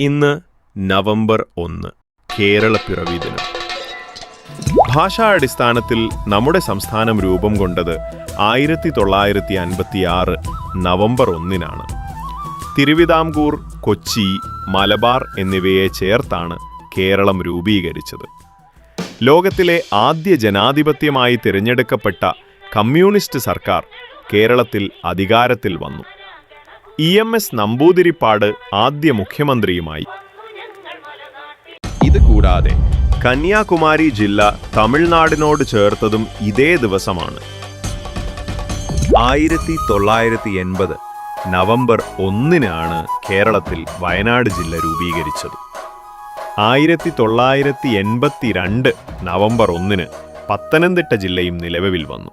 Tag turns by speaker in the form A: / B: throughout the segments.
A: ഇന്ന് നവംബർ ഒന്ന് കേരള പിറവി ദിനം. ഭാഷാടിസ്ഥാനത്തിൽ നമ്മുടെ സംസ്ഥാനം രൂപം കൊണ്ടത് ആയിരത്തി തൊള്ളായിരത്തി അൻപത്തി ആറ് നവംബർ ഒന്നിനാണ്. തിരുവിതാംകൂർ കൊച്ചി മലബാർ എന്നിവയെ ചേർത്താണ് കേരളം രൂപീകരിച്ചത്. ലോകത്തിലെ ആദ്യ ജനാധിപത്യമായി തിരഞ്ഞെടുക്കപ്പെട്ട കമ്മ്യൂണിസ്റ്റ് സർക്കാർ കേരളത്തിൽ അധികാരത്തിൽ വന്നു. ഇ എം എസ് നമ്പൂതിരിപ്പാട് ആദ്യ മുഖ്യമന്ത്രിയുമായി. ഇത് കൂടാതെ കന്യാകുമാരി ജില്ല തമിഴ്നാടിനോട് ചേർത്തതും ഇതേ ദിവസമാണ്. ആയിരത്തി തൊള്ളായിരത്തി എൺപത് നവംബർ ഒന്നിനാണ് കേരളത്തിൽ വയനാട് ജില്ല രൂപീകരിച്ചത്. ആയിരത്തി തൊള്ളായിരത്തി എൺപത്തി രണ്ട് നവംബർ ഒന്നിന് പത്തനംതിട്ട ജില്ലയും നിലവിൽ വന്നു.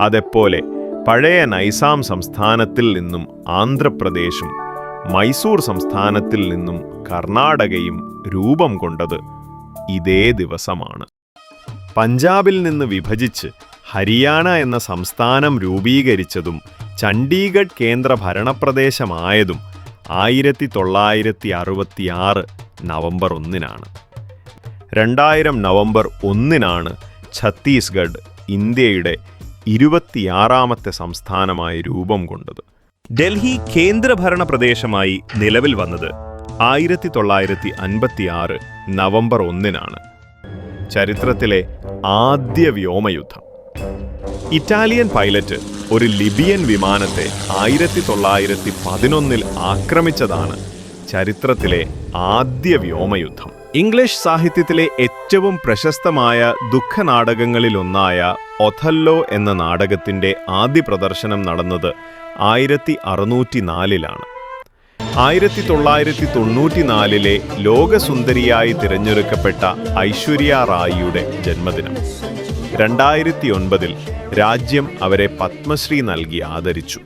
A: അതെപ്പോലെ പഴയ നൈസാം സംസ്ഥാനത്തിൽ നിന്നും ആന്ധ്രാപ്രദേശും മൈസൂർ സംസ്ഥാനത്തിൽ നിന്നും കർണാടകയും രൂപം കൊണ്ടത് ഇതേ ദിവസമാണ്. പഞ്ചാബിൽ നിന്ന് വിഭജിച്ച് ഹരിയാന എന്ന സംസ്ഥാനം രൂപീകരിച്ചതും ചണ്ഡീഗഡ് കേന്ദ്ര ഭരണപ്രദേശമായതും ആയിരത്തി തൊള്ളായിരത്തി അറുപത്തിയാറ് നവംബർ ഒന്നിനാണ്. രണ്ടായിരം നവംബർ ഒന്നിനാണ് ഛത്തീസ്ഗഡ് ഇന്ത്യയുടെ ഇരുപത്തിയാറാമത്തെ സംസ്ഥാനമായി രൂപം കൊണ്ടത്. ഡൽഹി കേന്ദ്രഭരണ പ്രദേശമായി നിലവിൽ വന്നത് ആയിരത്തി തൊള്ളായിരത്തി അൻപത്തിയാറ് നവംബർ ഒന്നിനാണ്. ചരിത്രത്തിലെ ആദ്യ വ്യോമയുദ്ധം. ഇറ്റാലിയൻ പൈലറ്റ് ഒരു ലിബിയൻ വിമാനത്തെ ആയിരത്തി തൊള്ളായിരത്തി പതിനൊന്നിൽ ആക്രമിച്ചതാണ് ചരിത്രത്തിലെ ആദ്യ വ്യോമയുദ്ധം. ഇംഗ്ലീഷ് സാഹിത്യത്തിലെ ഏറ്റവും പ്രശസ്തമായ ദുഃഖനാടകങ്ങളിലൊന്നായ ഒഥല്ലോ എന്ന നാടകത്തിന്റെ ആദ്യ പ്രദർശനം നടന്നത് ആയിരത്തി അറുന്നൂറ്റി നാലിലാണ് ആയിരത്തി തൊള്ളായിരത്തി തൊണ്ണൂറ്റിനാലിലെ ലോകസുന്ദരിയായി തിരഞ്ഞെടുക്കപ്പെട്ട ഐശ്വര്യ റായിയുടെ ജന്മദിനം. രണ്ടായിരത്തി ഒൻപതിൽ രാജ്യം അവരെ പത്മശ്രീ നൽകി ആദരിച്ചു.